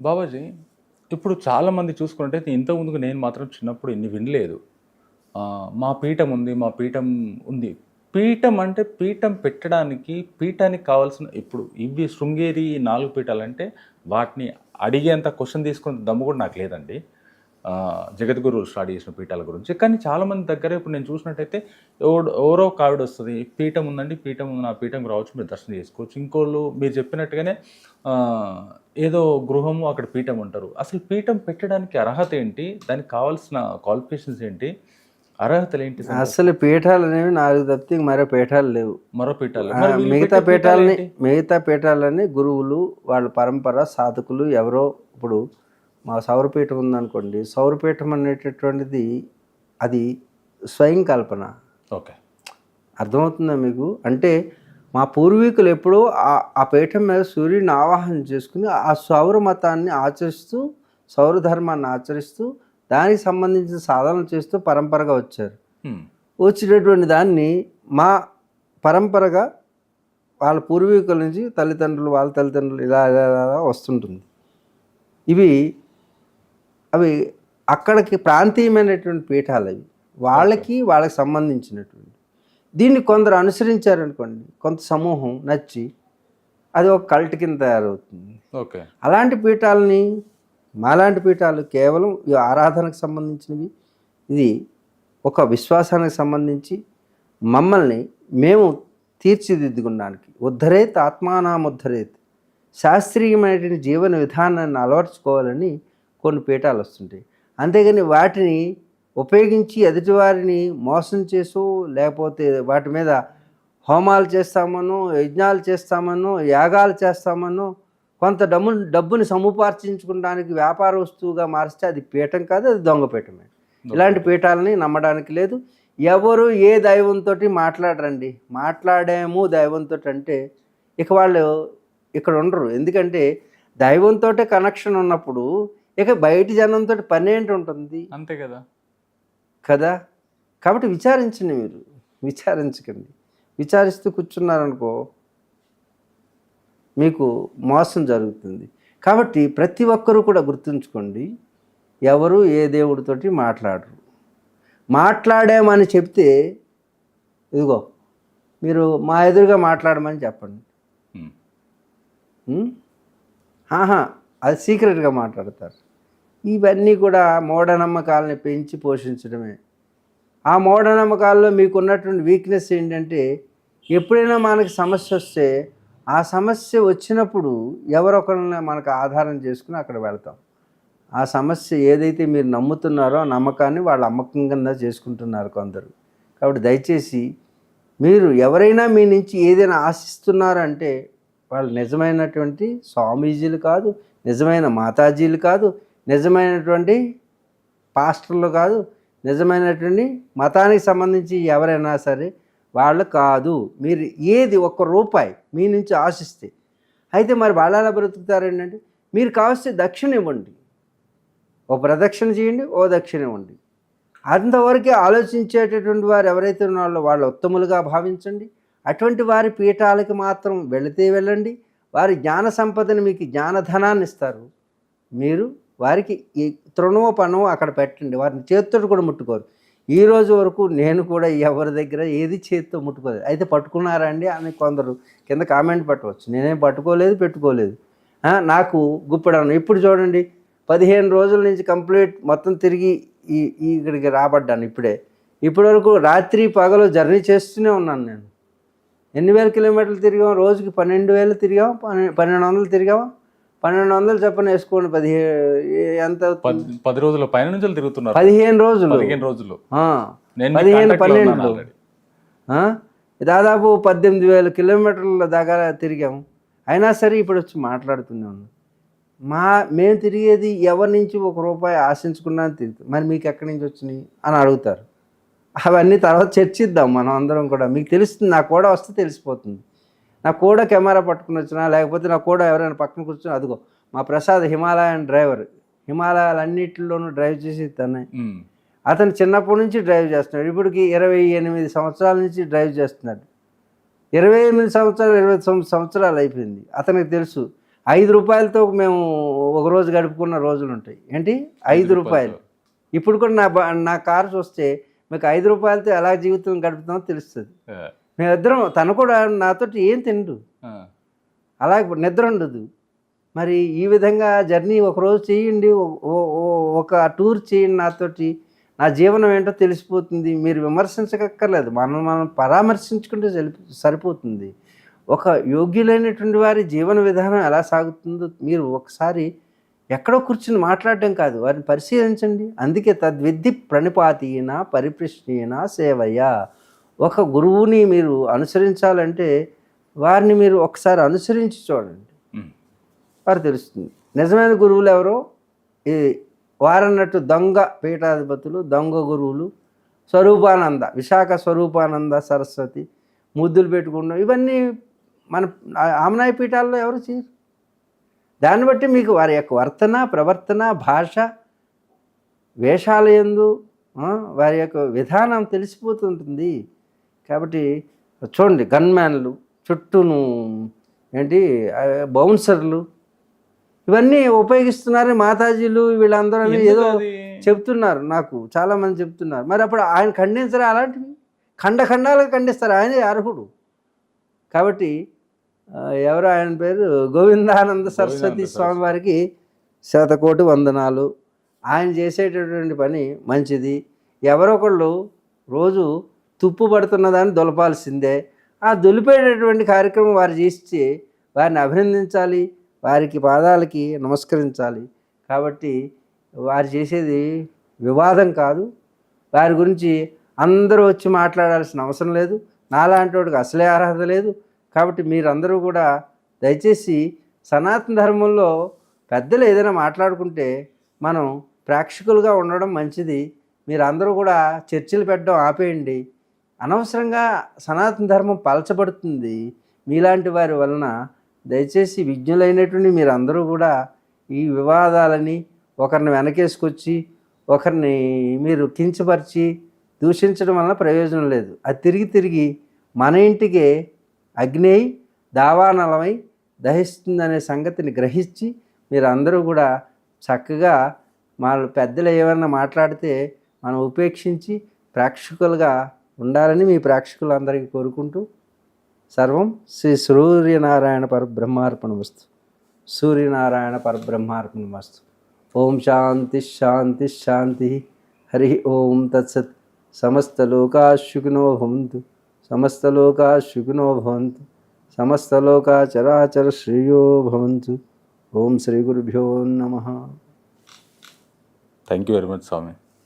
బాబాజీ ఇప్పుడు చాలామంది చూసుకుంటే ఇంతకుముందుకు నేను మాత్రం చిన్నప్పుడు ఇన్ని వినలేదు. మా పీఠం ఉంది మా పీఠం ఉంది. పీఠం అంటే పీఠం పెట్టడానికి పీఠానికి కావాల్సిన ఇప్పుడు ఇవి శృంగేరి నాలుగు పీఠాలు అంటే వాటిని అడిగేంత క్వశ్చన్ తీసుకున్న దమ్ము కూడా నాకు లేదండి. జగద్గురు స్టార్ట్ చేసిన పీఠాల గురించి. కానీ చాలామంది దగ్గర ఇప్పుడు నేను చూసినట్టయితే ఎవరో కావిడ వస్తుంది పీఠం ఉందండి పీఠం ఉంది నా పీఠం రావచ్చు మీరు దర్శనం చేసుకోవచ్చు. ఇంకోళ్ళు మీరు చెప్పినట్టుగానే ఏదో గృహము అక్కడ పీఠం ఉంటారు అసలు పీఠం పెట్టడానికి అర్హత ఏంటి? దానికి కావాల్సిన క్వాలిఫికేషన్స్ ఏంటి? అర్హతలు ఏంటి? అసలు? పీఠాలు అనేవి నాలుగు తప్పితే మరో పీఠాలు లేవు. మరో పీఠాలు. మిగతా పీఠాలని? మిగతా పీఠాలని గురువులు వాళ్ళ పరంపర సాధకులు ఎవరో ఇప్పుడు మా సౌరపీఠం ఉందనుకోండి. సౌరపీఠం అనేటటువంటిది అది స్వయం కల్పన ఓకే. అర్థమవుతుందా మీకు? అంటే మా పూర్వీకులు ఎప్పుడో ఆ- ఆ పీఠం మీద సూర్యుడిని ఆవాహన చేసుకుని ఆ సౌర మతాన్ని ఆచరిస్తూ సౌర ధర్మాన్ని ఆచరిస్తూ దానికి సంబంధించిన సాధనలు చేస్తూ పరంపరగా వచ్చారు. వచ్చినటువంటి దాన్ని మా పరంపరగా వాళ్ళ పూర్వీకుల నుంచి తల్లిదండ్రులు వాళ్ళ తల్లిదండ్రులు ఇలా ఇలా ఇలా వస్తుంటుంది. ఇవి అవి అక్కడికి ప్రాంతీయమైనటువంటి పీఠాలు అవి. వాళ్ళకి వాళ్ళకి సంబంధించినటువంటి దీన్ని కొందరు అనుసరించారనుకోండి కొంత సమూహం నచ్చి అది ఒక కల్ట్ కింద తయారవుతుంది. ఓకే. అలాంటి పీఠాలని మాలాంటి పీఠాలు కేవలం ఈ ఆరాధనకు సంబంధించినవి. ఇది ఒక విశ్వాసానికి సంబంధించి మమ్మల్ని మేము తీర్చిదిద్దుకోవడానికి ఉద్ధరేత్ ఆత్మానాముద్ధరేత్ శాస్త్రీయమైనటువంటి జీవన విధానాన్ని అలవర్చుకోవాలని కొన్ని పీఠాలు వస్తుంటాయి. అంతేగాని వాటిని ఉపయోగించి ఎదుటివారిని మోసం చేసో లేకపోతే వాటి మీద హోమాలు చేస్తామనో యజ్ఞాలు చేస్తామనో యాగాలు చేస్తామనో కొంత డబ్బు డబ్బుని సముపార్జించుకోవడానికి వ్యాపార వస్తువుగా మార్చితే అది పీఠం కాదు అది దొంగ పీఠమే. ఇలాంటి పీఠాలని నమ్మడానికి లేదు. ఎవరు ఏ దైవంతో మాట్లాడరండి? మాట్లాడాము దైవంతో అంటే ఇక వాళ్ళు ఇక్కడ ఉండరు. ఎందుకంటే దైవంతో కనెక్షన్ ఉన్నప్పుడు ఇక బయటి జనంతో పని ఏంటి ఉంటుంది? అంతే కదా. కదా? కాబట్టి విచారించండి మీరు. విచారించకండి. విచారిస్తూ కూర్చున్నారనుకో మీకు మోసం జరుగుతుంది. కాబట్టి ప్రతి ఒక్కరూ కూడా గుర్తుంచుకోండి ఎవరు ఏ దేవుడితోటి మాట్లాడరు. మాట్లాడామని చెప్తే ఇదిగో మీరు మా ఎదురుగా మాట్లాడమని చెప్పండి? ఆహా అది సీక్రెట్గా మాట్లాడతారు. ఇవన్నీ కూడా మూఢనమ్మకాలని పెంచి పోషించడమే. ఆ మూఢనమ్మకాల్లో మీకు ఉన్నటువంటి వీక్నెస్ ఏంటంటే ఎప్పుడైనా మనకి సమస్య వస్తే ఆ సమస్య వచ్చినప్పుడు ఎవరొకరిని మనకు ఆధారం చేసుకుని అక్కడ వెళ్తాం. ఆ సమస్య ఏదైతే మీరు నమ్ముతున్నారో ఆ నమ్మకాన్ని వాళ్ళ అమ్మకం కింద చేసుకుంటున్నారు కొందరు. కాబట్టి దయచేసి మీరు ఎవరైనా మీ నుంచి ఏదైనా ఆశిస్తున్నారంటే వాళ్ళు నిజమైనటువంటి స్వామీజీలు కాదు నిజమైన మాతాజీలు కాదు నిజమైనటువంటి పాస్టర్లు కాదు నిజమైనటువంటి మతానికి సంబంధించి ఎవరైనా సరే వాళ్ళు కాదు. మీరు ఏది ఒక్క రూపాయి మీ నుంచి ఆశిస్తే. అయితే మరి వాళ్ళు ఎలా బ్రతుకుతారండి మీరు కావస్తే దక్షిణ ఇవ్వండి. ఓ ప్రదక్షిణ చేయండి ఓ దక్షిణ ఇవ్వండి. అంతవరకే ఆలోచించేటటువంటి వారు ఎవరైతే ఉన్నారో వాళ్ళు ఉత్తములుగా భావించండి. అటువంటి వారి పీఠాలకి మాత్రం వెళితే వెళ్ళండి. వారి జ్ఞాన సంపదని మీకు జ్ఞానధనాన్ని ఇస్తారు. మీరు వారికి ఈ తృణమో పనమో అక్కడ పెట్టండి. వారిని చేతితో కూడా ముట్టుకోరు. ఈ రోజు వరకు నేను కూడా ఎవరి దగ్గర ఏది చేతితో ముట్టుకోలేదు. అయితే పట్టుకున్నారా అండి? అని కొందరు కింద కామెంట్ పెట్టవచ్చు. నేనేం పట్టుకోలేదు పెట్టుకోలేదు. నాకు గుప్పడను ఇప్పుడు చూడండి పదిహేను రోజుల నుంచి కంప్లీట్ మొత్తం తిరిగి ఈ ఇక్కడికి రాబడ్డాను ఇప్పుడే. ఇప్పటి వరకు రాత్రి పగలు జర్నీ చేస్తూనే ఉన్నాను నేను. ఎన్ని వేల కిలోమీటర్లు తిరిగాం? రోజుకి పన్నెండు వేలు తిరిగాం పన్నెండు వందలు తిరిగాం. పన్నెండు వందలు చెప్పని వేసుకోండి పదిహే ఎంత? పది రోజుల పైన నుంచి తిరుగుతున్నారు. పదిహేను రోజులు. పదిహేను రోజులు. పదిహేను పన్నెండు? దాదాపు పద్దెనిమిది వేల కిలోమీటర్ల దాకా తిరిగాము. అయినా సరే ఇప్పుడు వచ్చి మాట్లాడుతూనే ఉన్నాం. మా మేము తిరిగేది ఎవరి నుంచి ఒక రూపాయి ఆశించుకున్నా తిరుగుతాం మరి మీకు ఎక్కడి నుంచి వచ్చినాయి అని అడుగుతారు. అవన్నీ తర్వాత చర్చిద్దాం మనం అందరం కూడా. మీకు తెలుస్తుంది నా కూడా వస్తే తెలిసిపోతుంది. నా కూడా కెమెరా పట్టుకుని వచ్చినా లేకపోతే నా కూడా ఎవరైనా పక్కన కూర్చొని అదిగో మా ప్రసాద్ హిమాలయన్ డ్రైవర్. హిమాలయాలన్నిటిలోనూ డ్రైవ్ చేసి తనే. అతను చిన్నప్పటి నుంచి డ్రైవ్ చేస్తున్నాడు. ఇప్పటికి ఇరవై ఎనిమిది సంవత్సరాల నుంచి డ్రైవ్ చేస్తున్నాడు. ఇరవై ఎనిమిది సంవత్సరాలు ఇరవై తొమ్మిది సంవత్సరాలు అయిపోయింది. అతనికి తెలుసు. ఐదు రూపాయలతో మేము ఒక రోజు గడుపుకున్న రోజులు ఉంటాయి. ఏంటి? ఐదు రూపాయలు. ఇప్పుడు కూడా నా బ- నా కారు చూస్తే మీకు ఐదు రూపాయలతో ఎలా జీవితం గడుపుతామో తెలుస్తుంది. మేమిద్దరం తను కూడా నాతోటి ఏం తిండు ఆ, అలాగే నిద్ర ఉండదు. మరి ఈ విధంగా జర్నీ ఒకరోజు చేయండి ఒక టూర్ చేయండి నాతోటి. నా జీవనం ఏంటో తెలిసిపోతుంది. మీరు విమర్శించక్కర్లేదు. మనం మనం పరామర్శించుకుంటే సరి- సరిపోతుంది. ఒక యోగ్యులైనటువంటి వారి జీవన విధానం ఎలా సాగుతుందో మీరు ఒకసారి ఎక్కడో కూర్చుని మాట్లాడడం కాదు వారిని పరిశీలించండి. అందుకే తద్విద్ధి ప్రణిపాతీన పరిప్రశ్నీన సేవయ్య ఒక గురువుని మీరు అనుసరించాలంటే వారిని మీరు ఒకసారి అనుసరించి చూడండి. వారు తెలుస్తుంది. నిజమైన గురువులు ఎవరో? ఈ వారన్నట్టు దొంగ పీఠాధిపతులు దొంగ గురువులు స్వరూపానంద విశాఖ స్వరూపానంద సరస్వతి ముద్దులు పెట్టుకుంటాం ఇవన్నీ మన ఆమనాయ పీఠాల్లో ఎవరు చేయరు. దాన్ని బట్టి మీకు వారి యొక్క వర్తన ప్రవర్తన భాష వేషాల యందు ఆ, వారి యొక్క విధానం తెలిసిపోతుంటుంది. కాబట్టి చూడండి గన్మ్యాన్లు చుట్టూను ఏంటి బౌన్సర్లు ఇవన్నీ ఉపయోగిస్తున్నారు మాతాజీలు వీళ్ళందరూ ఏదో? చెప్తున్నారు నాకు చాలామంది చెప్తున్నారు. మరి అప్పుడు ఆయన ఖండించరా అలాంటివి? ఖండ ఖండాలుగా ఖండిస్తారు ఆయనే అర్హుడు. కాబట్టి ఎవరు ఆయన పేరు? గోవిందానంద సరస్వతి స్వామి వారికి శతకోటి వందనాలు. ఆయన చేసేటటువంటి పని మంచిది. ఎవరొకళ్ళు రోజు తుప్పు పడుతున్న దాన్ని ఆ దులిపేటటువంటి కార్యక్రమం వారు చేసి వారిని అభినందించాలి వారికి పాదాలకి నమస్కరించాలి. కాబట్టి వారు చేసేది వివాదం కాదు. వారి గురించి అందరూ వచ్చి మాట్లాడాల్సిన అవసరం లేదు. నాలాంటి వాడికి అసలే అర్హత లేదు. కాబట్టి మీరందరూ కూడా దయచేసి సనాతన ధర్మంలో పెద్దలు ఏదైనా మాట్లాడుకుంటే మనం ప్రేక్షకులుగా ఉండడం మంచిది. మీరందరూ కూడా చర్చలు పెట్టడం ఆపేయండి. అనవసరంగా సనాతన ధర్మం పలచబడుతుంది. మీలాంటి వారి వలన దయచేసి విజ్ఞులైనటువంటి మీరందరూ కూడా ఈ వివాదాలని ఒకరిని వెనకేసుకొచ్చి ఒకరిని మీరు కించపరిచి దూషించడం వలన ప్రయోజనం లేదు. అది తిరిగి తిరిగి మన ఇంటికే అగ్ని దావానలమై దహిస్తుందనే సంగతిని గ్రహించి మీరందరూ కూడా చక్కగా మా పెద్దలు ఏమన్నా మాట్లాడితే మనం ఉపేక్షించి ప్రేక్షకులుగా ఉండాలని మీ ప్రేక్షకులందరికీ కోరుకుంటూ సర్వం శ్రీ సూర్యనారాయణ పరబ్రహ్మార్పణ వస్తు. సూర్యనారాయణ పరబ్రహ్మార్పణ వస్తు. ఓం శాంతి శాంతి శాంతి. హరి ఓం తత్సత్. సమస్తలోకా శుకునో భవంతు. సమస్తలోకా శుకునో భవంతు. సమస్తలోకా చరాచర శ్రేయో భవంతు. ఓం శ్రీ గురుభ్యో నమ. Thank you very much Swamy